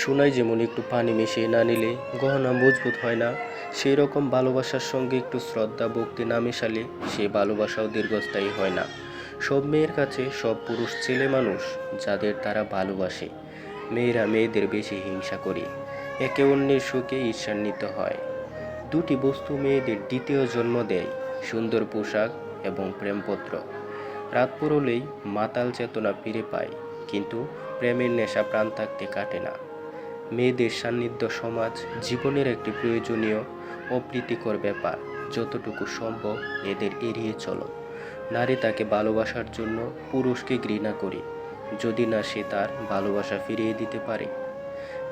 সোনায় যেমন একটু পানি মিশিয়ে না নিলে গহনা মজবুত হয় না। সেই রকম ভালোবাসার সঙ্গে একটু শ্রদ্ধা, ভক্তি না মেশালে সে ভালোবাসাও দীর্ঘস্থায়ী হয় না। সব মেয়ের কাছে সব পুরুষ ছেলে মানুষ যাদের তারা ভালোবাসে। মেয়েরা মেয়েদের বেশি হিংসা করে। একে অন্যের সুখে ঈর্ষান্বিত হয়। দুটি বস্তু মেয়েদের দ্বিতীয় জন্ম দেয়, সুন্দর পোশাক এবং প্রেমপত্র। রাত পড়লেই মাতাল চেতনা ফিরে পায়, কিন্তু প্রেমের নেশা প্রাণ থাকতে কাটে না। মেয়েদের সান্নিধ্য সমাজ জীবনের একটি প্রয়োজনীয় অপ্রীতিকর ব্যাপার, যতটুকু সম্ভব এদের এড়িয়ে চলো। নারী তাকে ভালোবাসার জন্য পুরুষকে ঘৃণা করে, যদি না সে তার ভালোবাসা ফিরিয়ে দিতে পারে।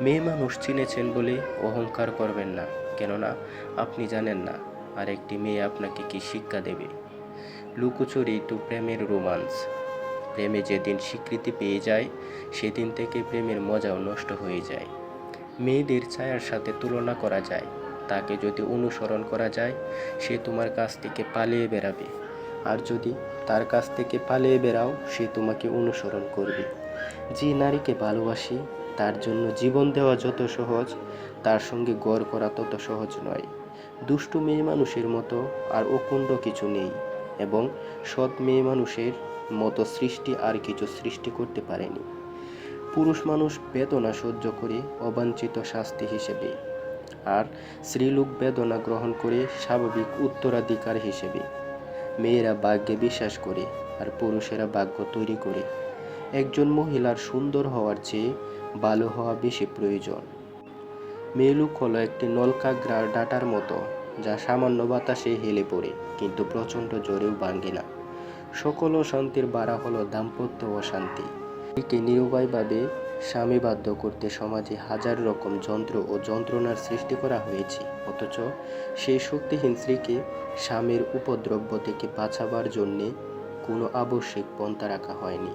মেয়ে মানুষ চিনেছেন বলে অহংকার করবেন না, কেননা আপনি জানেন না আর একটি মেয়ে আপনাকে কি শিক্ষা দেবে। লুকোচুরি তো প্রেমের রোমান্স। প্রেমে যেদিন স্বীকৃতি পেয়ে যায়, সেদিন থেকে প্রেমের মজাও নষ্ট হয়ে যায়। মেয়েদের ছায়ার সাথে তুলনা করা যায়। তাকে যদি অনুসরণ করা যায়, সে তোমার কাছ থেকে পালিয়ে বেড়াবে। আর যদি তার কাছ থেকে পালিয়ে বেড়াও, সে তোমাকে অনুসরণ করবে। যে নারীকে ভালোবাসি, তার জন্য জীবন দেওয়া যত সহজ, তার সঙ্গে গড় করা তত সহজ নয়। দুষ্টু মেয়ে মানুষের মতো আর অকুণ্ড কিছু নেই এবং সৎ মেয়ে মানুষের মতো সৃষ্টি আর কিছু সৃষ্টি করতে পারেনি। পুরুষ মানুষ বেদনা সহ্য করে অবাঞ্ছিত শাস্তি হিসেবে, আর স্ত্রীলোক বেদনা গ্রহণ করে স্বাভাবিক উত্তরাধিকার হিসেবে। মেয়েরা ভাগ্যে বিশ্বাস করে, আর পুরুষেরা ভাগ্য তৈরি করে। একজন মহিলার সুন্দর হওয়ার চেয়ে ভালো হওয়া বেশি প্রয়োজন। মেয়েলুক হলো একটি নলকাগ্রার ডাটার মতো, যা সামান্য বাতাসে হেলে পড়ে, কিন্তু প্রচণ্ড জোরেও ভাঙ্গে না। সকল অশান্তির বাড়া হলো দাম্পত্য অশান্তি। একে নিরুপায়ভাবে স্বামী বাধ্য করতে সমাজে হাজার রকম যন্ত্র ও যন্ত্রণার সৃষ্টি করা হয়েছে। অথচ সেই শক্তিহীন স্ত্রীকে স্বামীর উপদ্রব্য থেকে বাঁচাবার জন্যে কোনো আবশ্যিক পন্থা রাখা হয়নি।